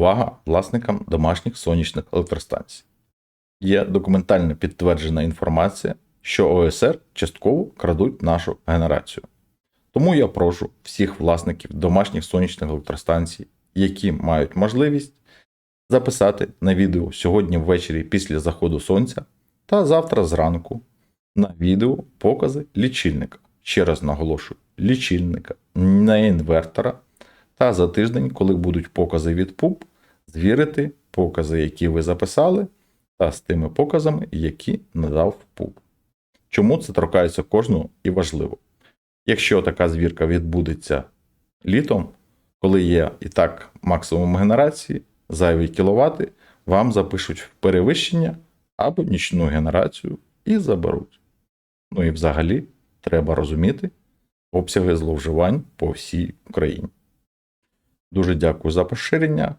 Увага власникам домашніх сонячних електростанцій. Є документально підтверджена інформація, що ОСР частково крадуть нашу генерацію. Тому я прошу всіх власників домашніх сонячних електростанцій, які мають можливість, записати на відео сьогодні ввечері після заходу сонця та завтра зранку на відео покази лічильника. Ще раз наголошую: лічильника, не інвертора. Та за тиждень, коли будуть покази від ПУП, звірити покази, які ви записали, та з тими показами, які надав ПУП. Чому це торкається кожного і важливо? Якщо така звірка відбудеться літом, коли є і так максимум генерації, зайві кіловати, вам запишуть в перевищення або нічну генерацію і заберуть. Ну і взагалі треба розуміти обсяги зловживань по всій Україні. Дуже дякую за поширення.